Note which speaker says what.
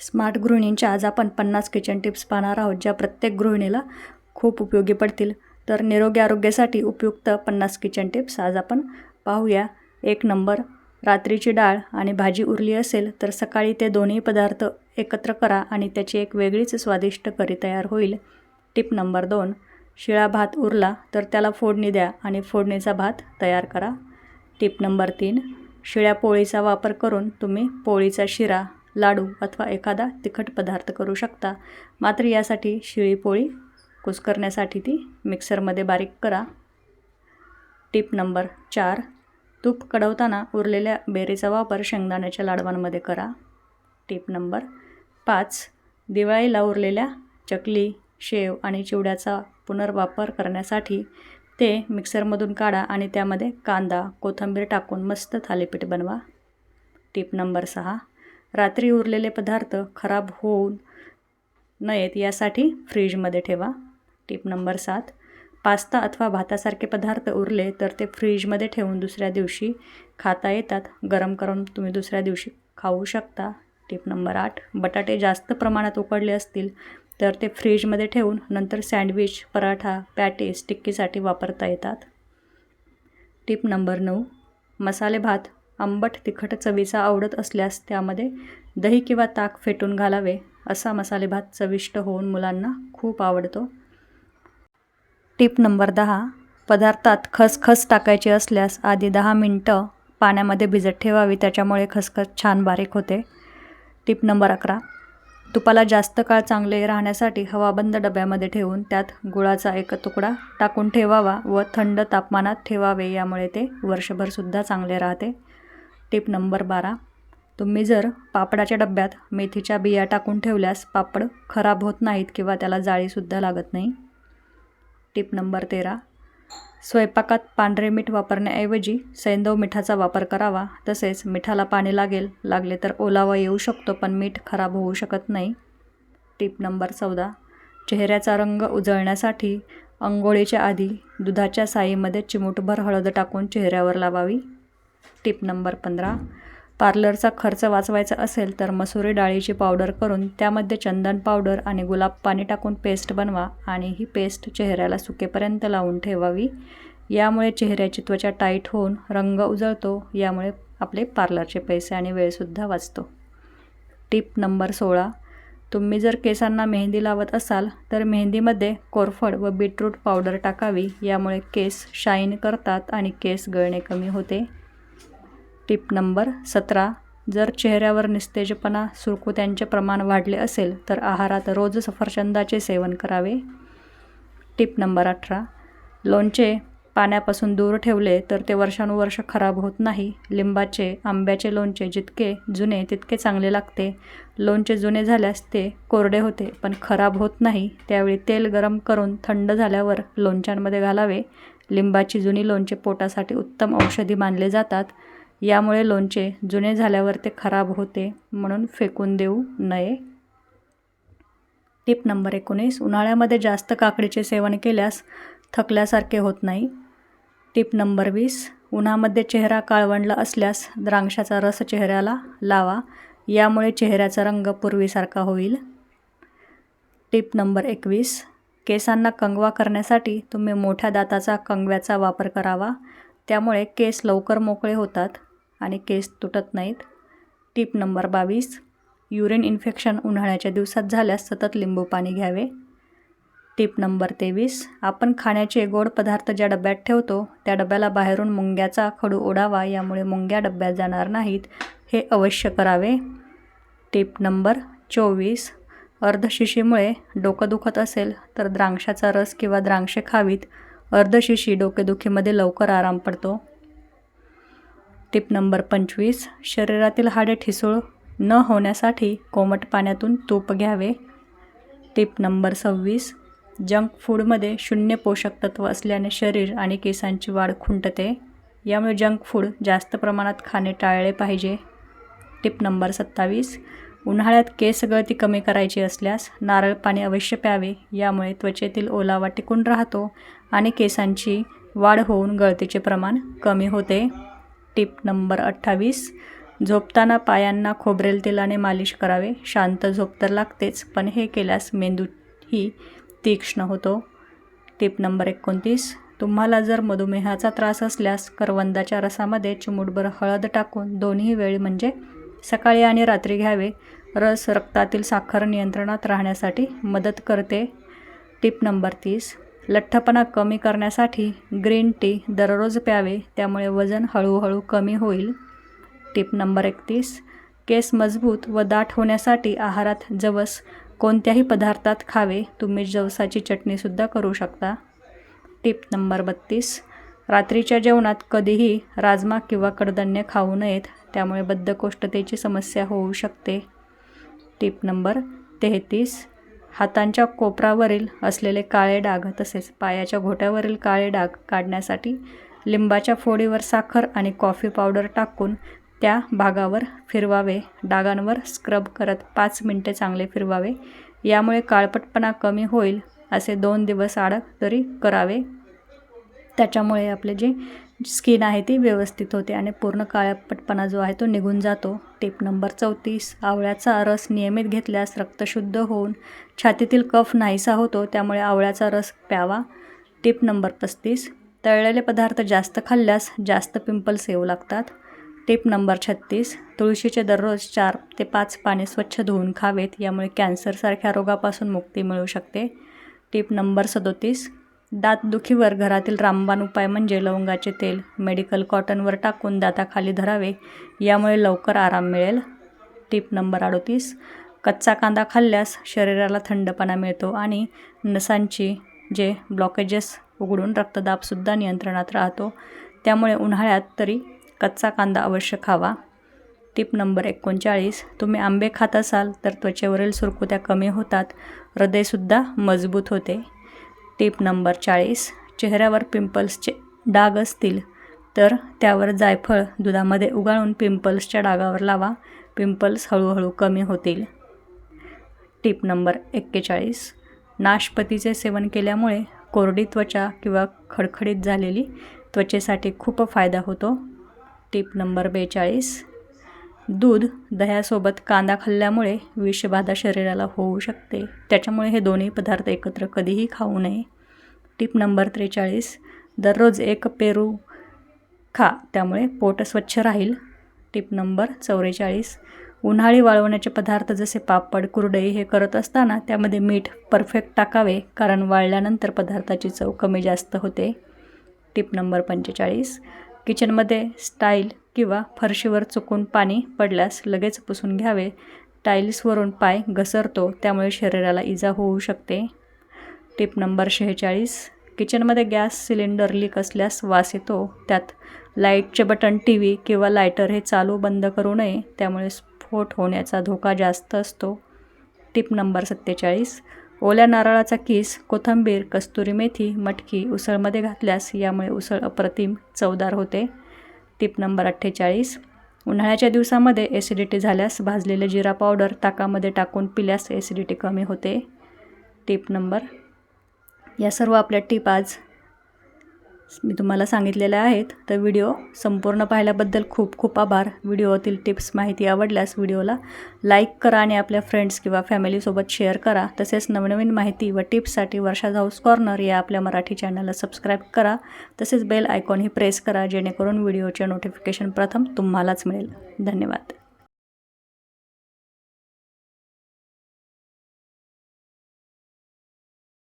Speaker 1: Smart गृहिणींच्या आज आपण पन्नास किचन टिप्स पाहणार आहोत ज्या प्रत्येक गृहिणीला खूप उपयोगी पडतील. तर निरोगी आरोग्यासाठी उपयुक्त पन्नास किचन टिप्स आज आपण पाहूया. एक नंबर रात्रीची डाळ आणि भाजी उरली असेल तर सकाळी ते दोन्ही पदार्थ एकत्र करा आणि त्याची एक वेगळीच स्वादिष्ट करी तयार होईल. टिप नंबर दोन शिळा भात उरला तर त्याला फोडणी द्या आणि फोडणीचा भात तयार करा. टिप नंबर तीन शिळ्या पोळीचा वापर करून तुम्ही पोळीचा शिरा लाडू अथवा एखादा तिखट पदार्थ करू शकता. मात्र यासाठी शिळी पोळी कुस्करण्यासाठी ती मिक्सरमध्ये बारीक करा. टिप नंबर चार. तूप कडवताना उरलेल्या बेरीचा वापर शेंगदाण्याच्या लाडवांमध्ये करा. टिप नंबर पाच. दिवाळीला उरलेल्या चकली शेव आणि चिवड्याचा पुनर्वापर करण्यासाठी ते मिक्सरमधून काढा आणि त्यामध्ये कांदा कोथिंबीर टाकून मस्त थालीपीठ बनवा. टिप नंबर सहा. रात्री उरलेले पदार्थ खराब होऊ नयेत यासाठी फ्रीजमध्ये ठेवा. टिप नंबर सात पास्ता अथवा भातासारखे पदार्थ उरले तर ते फ्रीजमध्ये ठेवून दुसऱ्या दिवशी खाता येतात. गरम करून तुम्ही दुसऱ्या दिवशी खाऊ शकता. टिप नंबर आठ बटाटे जास्त प्रमाणात उकडले असतील तर ते फ्रीजमध्ये ठेवून नंतर सँडविच पराठा पॅटीस टिक्कीसाठी वापरता येतात. टिप नंबर नऊ मसाले भात आंबट तिखट चवीचा आवडत असल्यास त्यामध्ये दही किंवा ताक फेटून घालावे. असा मसाले भात चविष्ट होऊन मुलांना खूप आवडतो. टिप नंबर दहा. पदार्थात खसखस टाकायची असल्यास आधी दहा मिनटं पाण्यामध्ये भिजत ठेवावी. त्याच्यामुळे खसखस छान बारीक होते. टिप नंबर अकरा. तुपाला जास्त काळ चांगले राहण्यासाठी हवाबंद डब्यामध्ये ठेवून त्यात गुळाचा एक तुकडा टाकून ठेवावा व थंड तापमानात ठेवावे. यामुळे ते वर्षभरसुद्धा चांगले राहते. टिप नंबर बारा. तुम्ही जर पापडाच्या डब्यात मेथीच्या बिया टाकून ठेवल्यास पापड खराब होत नाहीत किंवा त्याला जाळीसुद्धा लागत नाही. टिप नंबर तेरा. स्वयंपाकात पांढरे मीठ वापरण्याऐवजी सैंदव मिठाचा वापर करावा. तसेच मिठाला पाणी लागेल लागले तर ओलावा येऊ शकतो पण मीठ खराब होऊ शकत नाही. टिप नंबर चौदा. चेहऱ्याचा रंग उजळण्यासाठी अंघोळीच्या आधी दुधाच्या साईमध्ये चिमूटभर हळद टाकून चेहऱ्यावर लावावी. टिप नंबर पंधरा. पार्लरचा खर्च वाचवायचा असेल तर मसुरी डाळीची पावडर करून त्यामध्ये चंदन पावडर आणि गुलाब पाणी टाकून पेस्ट बनवा आणि ही पेस्ट चेहऱ्याला सुकेपर्यंत लावून ठेवावी. यामुळे चेहऱ्याची त्वचा टाईट होऊन रंग उजळतो यामुळे आपले पार्लरचे पैसे आणि वेळसुद्धा वाचतो. टिप नंबर सोळा. तुम्ही जर केसांना मेहंदी लावत असाल तर मेहंदीमध्ये कोरफड व बीटरूट पावडर टाकावी यामुळे केस शाईन करतात आणि केस गळणे कमी होते. टिप नंबर सतरा. जर चेहऱ्यावर निस्तेजपणा सुरकुत्यांचे प्रमाण वाढले असेल तर आहारात रोज सफरचंदाचे सेवन करावे. टिप नंबर अठरा. लोणचे पाण्यापासून दूर ठेवले तर ते वर्षानुवर्ष खराब होत नाही. लिंबाचे आंब्याचे लोणचे जितके जुने तितके चांगले लागते. लोणचे जुने झाल्यास ते कोरडे होते पण खराब होत नाही. त्यावेळी तेल गरम करून थंड झाल्यावर लोणच्यांमध्ये घालावे. लिंबाची जुनी लोणचे पोटासाठी उत्तम औषधी मानले जातात. यामुळे लोणचे जुने झाल्यावर ते खराब होते म्हणून फेकून देऊ नये. टिप नंबर एकोणीस उन्हाळ्यामध्ये जास्त काकडीचे सेवन केल्यास थकल्यासारखे होत नाही. टिप नंबर वीस उन्हामध्ये चेहरा काळवंडला असल्यास द्राक्षाचा रस चेहऱ्याला लावा यामुळे चेहऱ्याचा रंग पूर्वीसारखा होईल. टिप नंबर एकवीस केसांना कंगवा करण्यासाठी तुम्ही मोठ्या दाताचा कंगव्याचा वापर करावा त्यामुळे केस लवकर मोकळे होतात. आणि केस तुटत नाहीत. टिप नंबर बावीस. युरिन इन्फेक्शन उन्हाळ्याच्या दिवसात झाल्यास सतत लिंबू पाणी घ्यावे. टिप नंबर तेवीस. आपण खाण्याचे गोड पदार्थ ज्या डब्यात ठेवतो त्या डब्याला बाहेरून मुंग्याचा खडू ओढावा यामुळे मुंग्या डब्यात जाणार नाहीत हे अवश्य करावे. टिप नंबर चोवीस. अर्धशिशीमुळे डोकं दुखत असेल तर द्राक्षाचा रस किंवा द्राक्षे खावीत. अर्धशिशी डोकेदुखीमध्ये लवकर आराम पडतो. टिप नंबर पंचवीस. शरीरातील हाडे ठिसूळ न होण्यासाठी कोमट पाण्यातून तूप घ्यावे. टिप नंबर सव्वीस. जंक फूडमध्ये शून्य पोषक तत्व असल्याने शरीर आणि केसांची वाढ खुंटते. यामुळे जंक फूड जास्त प्रमाणात खाणे टाळले पाहिजे. टिप नंबर सत्तावीस. उन्हाळ्यात केस गळती कमी करायची असल्यास नारळ पाणी अवश्य प्यावे. यामुळे त्वचेतील ओलावा टिकून राहतो आणि केसांची वाढ होऊन गळतीचे प्रमाण कमी होते. टिप नंबर अठ्ठावीस. झोपताना पायांना खोबरेल तेलाने मालिश करावे. शांत झोप तर लागतेच पण हे केल्यास मेंदूही तीक्ष्ण होतो. टिप नंबर एकोणतीस. तुम्हाला जर मधुमेहाचा त्रास असल्यास करवंदाच्या रसामध्ये चिमूटभर हळद टाकून दोन्ही वेळी म्हणजे सकाळी आणि रात्री घ्यावे. रस रक्तातील साखर नियंत्रणात राहण्यासाठी मदत करते. टिप नंबर तीस. लठ्ठपणा कमी करण्यासाठी ग्रीन टी दररोज प्यावे त्यामुळे वजन हळूहळू कमी होईल. टिप नंबर एकतीस केस मजबूत व दाट होण्यासाठी आहारात जवस कोणत्याही पदार्थात खावे तुम्ही जवसाची चटणीसुद्धा करू शकता. टिप नंबर बत्तीस रात्रीच्या जेवणात कधीही राजमा किंवा कडधान्य खाऊ नयेत त्यामुळे बद्धकोष्ठतेची समस्या होऊ शकते. टिप नंबर तेहतीस हातांच्या कोपरावरील असलेले काळे डाग तसेच पायाच्या घोट्यावरील काळे डाग काढण्यासाठी लिंबाच्या फोडीवर साखर आणि कॉफी पावडर टाकून त्या भागावर फिरवावे. डागांवर स्क्रब करत पाच मिनटे चांगले फिरवावे. यामुळे काळपटपणा कमी होईल असे दोन दिवस आड तरी करावे. त्याच्यामुळे आपले जे स्किन आहे ती व्यवस्थित होते आणि पूर्ण काळ्यापटपणा जो आहे तो निघून जातो. टिप नंबर चौतीस. आवळ्याचा रस नियमित घेतल्यास रक्त शुद्ध होऊन छातीतील कफ नाहीसा होतो त्यामुळे आवळ्याचा रस प्यावा. टिप नंबर पस्तीस. तळलेले पदार्थ जास्त खाल्ल्यास जास्त पिंपल्स येऊ लागतात. टिप नंबर छत्तीस. तुळशीचे दररोज चार ते पाच पाने स्वच्छ धुवून खावेत यामुळे कॅन्सरसारख्या रोगापासून मुक्ती मिळू शकते. टिप नंबर सदोतीस. दातदुखीवर घरातील रामबाण उपाय म्हणजे लवंगाचे तेल मेडिकल कॉटनवर टाकून दाताखाली धरावे यामुळे लवकर आराम मिळेल. टिप नंबर अडोतीस कच्चा कांदा खाल्ल्यास शरीराला थंडपणा मिळतो आणि नसांची जे ब्लॉकेजेस उघडून रक्तदाबसुद्धा नियंत्रणात राहतो त्यामुळे उन्हाळ्यात तरी कच्चा कांदा अवश्य खावा. टिप नंबर एकोणचाळीस तुम्ही आंबे खात असाल तर त्वचेवरील सुरकुत्या कमी होतात हृदयसुद्धा मजबूत होते. टिप नंबर चाळीस. चेहऱ्यावर पिंपल्सचे डाग असतील तर त्यावर जायफळ दुधामध्ये उगाळून पिंपल्सच्या डागावर लावा. पिंपल्स हळूहळू कमी होतील. टिप नंबर एक्केचाळीस. नाशपतीचे सेवन केल्यामुळे कोरडी त्वचा किंवा खडखडीत झालेली त्वचेसाठी खूप फायदा होतो. टिप नंबर बेचाळीस. दूध दह्यासोबत कांदा खाल्ल्यामुळे विषबाधा शरीराला होऊ शकते. त्याच्यामुळे हे दोन्ही पदार्थ एकत्र कधीही खाऊ नये. टिप नंबर त्रेचाळीस. दररोज एक पेरू खा त्यामुळे पोट स्वच्छ राहील. टिप नंबर चौवेचाळीस. उन्हाळी वाळवण्याचे पदार्थ जसे पापड कुरडई हे करत असताना त्यामध्ये मीठ परफेक्ट टाकावे कारण वाळल्यानंतर पदार्थाची चव कमी जास्त होते. टिप नंबर पंचेचाळीस. किचनमध्ये स्टाईल किंवा फरशीवर चुकून पाणी पडल्यास लगेच पुसून घ्यावे. टाईल्सवरून पाय घसरतो त्यामुळे शरीराला इजा होऊ शकते. टिप नंबर शेहेचाळीस. किचनमध्ये गॅस सिलेंडर लीक असल्यास वास येतो. त्यात लाईटचे बटन टी व्ही किंवा लायटर हे चालू बंद करू नये त्यामुळे स्फोट होण्याचा धोका जास्त असतो. टिप नंबर सत्तेचाळीस. ओल्या नारळाचा किस कोथंबीर कस्तुरी मेथी मटकी उसळमध्ये घातल्यास यामुळे उसळ अप्रतिम चवदार होते. टिप नंबर अठ्ठेचाळीस. उन्हाळ्याच्या दिवसामध्ये ॲसिडिटी झाल्यास भाजलेले जिरा पावडर ताकामध्ये टाकून पिल्यास ॲसिडिटी कमी होते. Tip number. या सर्व आपल्या टिप आज मी तुम्हाला सांगितलेल्या आहेत. तर व्हिडिओ संपूर्ण पाहिल्याबद्दल खूप खूप आभार. व्हिडिओतील टिप्स माहिती आवडल्यास व्हिडिओला लाईक करा आणि आपल्या फ्रेंड्स किंवा फॅमिलीसोबत शेअर करा. तसेच नवनवीन माहिती व टिप्ससाठी वर्षा हाऊस कॉर्नर या आपल्या मराठी चॅनलला सबस्क्राईब करा. तसेच बेल आयकॉनही प्रेस करा जेणेकरून व्हिडिओचे नोटिफिकेशन प्रथम तुम्हालाच मिळेल. धन्यवाद.